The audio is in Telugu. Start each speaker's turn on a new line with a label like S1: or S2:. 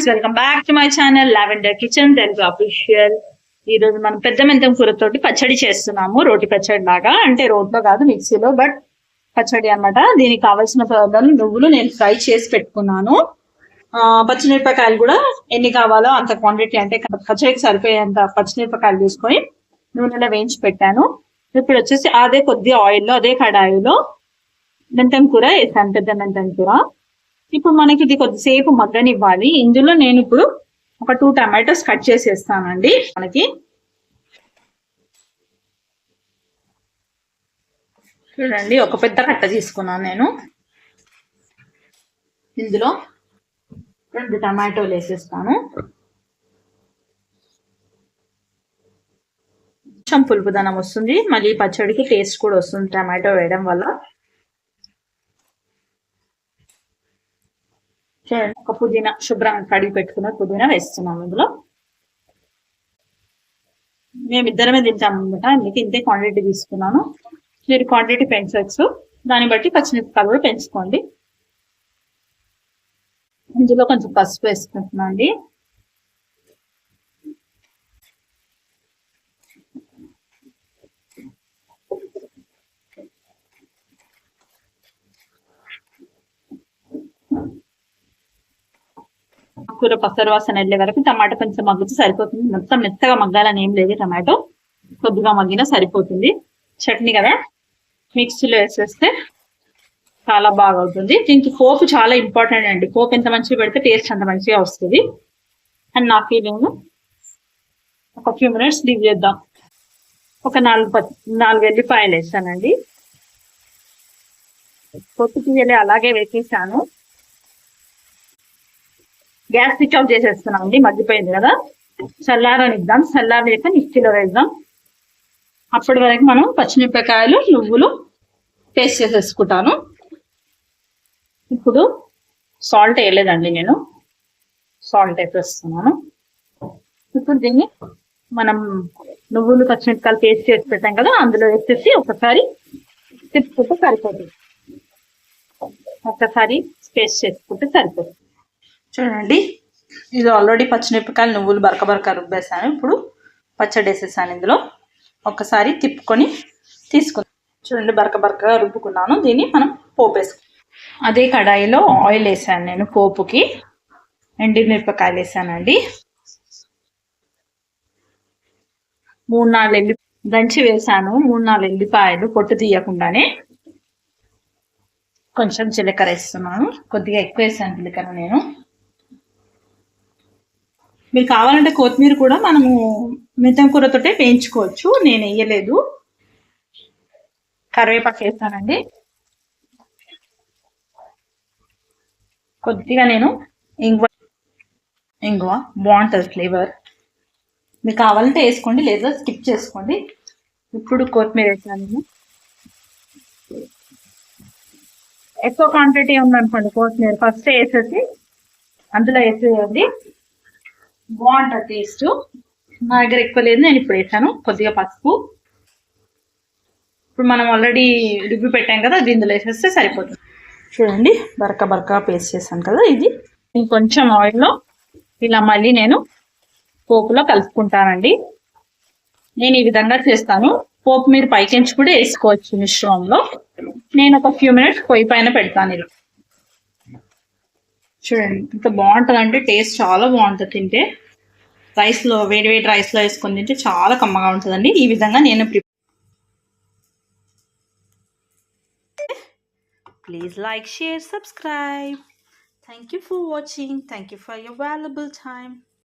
S1: Friends welcome back to my channel lavender kitchen Telugu official ఈ రోజు మనం పెద్ద మెంతం కూరతోటి పచ్చడి చేస్తున్నాము రోటి పచ్చడి లాగా. అంటే రోట్లో కాదు మిక్సీలో బట్ పచ్చడి అన్నమాట. దీనికి కావాల్సిన పదార్థాలు నువ్వులు నేను ఫ్రై చేసి పెట్టుకున్నాను. పచ్చిమిరపకాయలు కూడా ఎన్ని కావాలో అంత క్వాంటిటీ అంటే పచ్చడికి సరిపోయేంత పచ్చిమిరపకాయలు తీసుకొని నూనెలో వేయించి పెట్టాను. ఇప్పుడు వచ్చేసి అదే కొద్ది ఆయిల్లో అదే కడాయిలో మెంతం కూర వేసాను పెద్ద మెంతం కూర. ఇప్పుడు మనకి ఇది కొద్దిసేపు మగ్గనివ్వాలి. ఇందులో నేను ఇప్పుడు ఒక టూ టమాటోస్ కట్ చేసేస్తానండి. మనకి చూడండి ఒక పెద్ద కట్ట తీసుకున్నాను నేను. ఇందులో రెండు టమాటోలు వేసేస్తాను. కొంచెం పులుపుదనం వస్తుంది. మళ్ళీ పచ్చడికి టేస్ట్ కూడా వస్తుంది టమాటో వేయడం వల్ల. చూడండి ఒక పుదీనా శుభ్రంగా కడిగి పెట్టుకున్న పుదీనా వేస్తున్నాం ఇందులో. మేము ఇద్దరమే తింటాం అనమాట అందుకే ఇంతే క్వాంటిటీ తీసుకున్నాను. మీరు క్వాంటిటీ పెంచవచ్చు దాన్ని బట్టి పచ్చిమిరపకాయలు కూడా పెంచుకోండి. ఇందులో కొంచెం పసుపు వేసుకుంటున్నాం అండి కూర పసరు వాసన వెళ్ళే వరకు టమాటా కొంచెం మగ్గితే సరిపోతుంది. మొత్తం మెత్తగా మగ్గాలని ఏం లేదు టమాటో. కొద్దిగా మగ్గినా సరిపోతుంది. చట్నీ కదా? మిక్సీలో వేసేస్తే చాలా బాగా అవుతుంది దీనికి పోపు చాలా ఇంపార్టెంట్ అండి. పోపు ఎంత మంచిగా పెడితే టేస్ట్ అంత మంచిగా వస్తుంది. అండ్ నా ఫీలింగ్ ఒక ఫ్యూ మినిట్స్ లీవ్ చేద్దాం. ఒక నాలుగు ప- నాలుగు ఎల్లిపాయలు వేసానండి. పొట్టు తీయలే అలాగే వేసేసాను. గ్యాస్ స్విచ్ ఆఫ్ చేసేస్తున్నాం అండి మగ్గిపోయింది కదా. చల్లారనిద్దాం చల్లారేక మిక్సీలో వేద్దాం. అప్పటి వరకు మనం పచ్చిమిరపకాయలు నువ్వులు పేస్ట్ చేసేసుకుంటాను. ఇప్పుడు సాల్ట్ వేయలేదండి నేను. సాల్ట్ వేసేస్తున్నాను. ఇప్పుడు దీన్ని మనం నువ్వులు పచ్చిమిరపకాయలు పేస్ట్ చేసి పెట్టాం కదా అందులో వేసేసి ఒకసారి తిప్పుకుంటే సరిపోతుంది. ఒకసారి పేస్ట్ చేసుకుంటే సరిపోతుంది. చూడండి. ఇది ఆల్రెడీ పచ్చిమిరపకాయలు నువ్వులు బరక బరక రుబ్బేసాను ఇప్పుడు పచ్చడి వేసేసాను ఇందులో. ఒకసారి తిప్పుకొని తీసుకుందాం. చూడండి బరక బరకగా రుబ్బుకున్నాను. దీన్ని మనం పోపు అదే కడాయిలో ఆయిల్ వేసాను నేను పోపుకి. ఎండి మిరపకాయలు వేసానండి. మూడు నాలుగు ఎల్లి దంచి వేసాను. మూడు నాలుగు ఎల్లిపాయలు పొట్టు తీయకుండానే కొంచెం జీలకర్ర వేస్తున్నాను. కొద్దిగా ఎక్కువ వేసాను జీలకర్ర నేను. మీరు కావాలంటే కొత్తిమీర కూడా మనము మెంతం కూరతోటే వేయించుకోవచ్చు. నేను వేయలేదు. కరివేపాకు వేస్తానండి. కొద్దిగా నేను ఇంగువ ఇంగువ బాగుంటుంది ఫ్లేవర్. మీకు కావాలంటే వేసుకోండి లేదా స్కిప్ చేసుకోండి. ఇప్పుడు కొత్తిమీర వేసాను. నేను ఎక్కువ క్వాంటిటీ ఉందనుకోండి కొత్తిమీర. ఫస్ట్ వేసేసి అందులో వేసేయండి. బాగుంటుంది టేస్ట్. నా దగ్గర ఎక్కువ లేదు నేను ఇప్పుడు వేసాను. కొద్దిగా పసుపు. ఇప్పుడు మనం ఆల్రెడీ రుబ్బి పెట్టాం కదా అది ఇందులో వేసేస్తే సరిపోతుంది. చూడండి బరక బరక పేస్ట్ చేశాను కదా ఇది. ఇంకొంచెం ఆయిల్లో ఇలా మళ్ళీ నేను పోపులో కలుపుకుంటానండి. నేను ఈ విధంగా చేస్తాను. పోపు మీరు పైకించి కూడా వేసుకోవచ్చు మిశ్రమంలో. నేను ఒక ఫ్యూ మినిట్స్ పొయ్యి పైన పెడతాను ఇలా. చూడండి ఇంత బాగుంటుంది అంటే టేస్ట్ చాలా బాగుంటుంది తింటే. రైస్లో వేడి వేడి రైస్లో వేసుకొని తింటే చాలా కమ్మగా ఉంటుందండి. ఈ విధంగా నేను prepare please like share subscribe thank you for watching thank you for your valuable time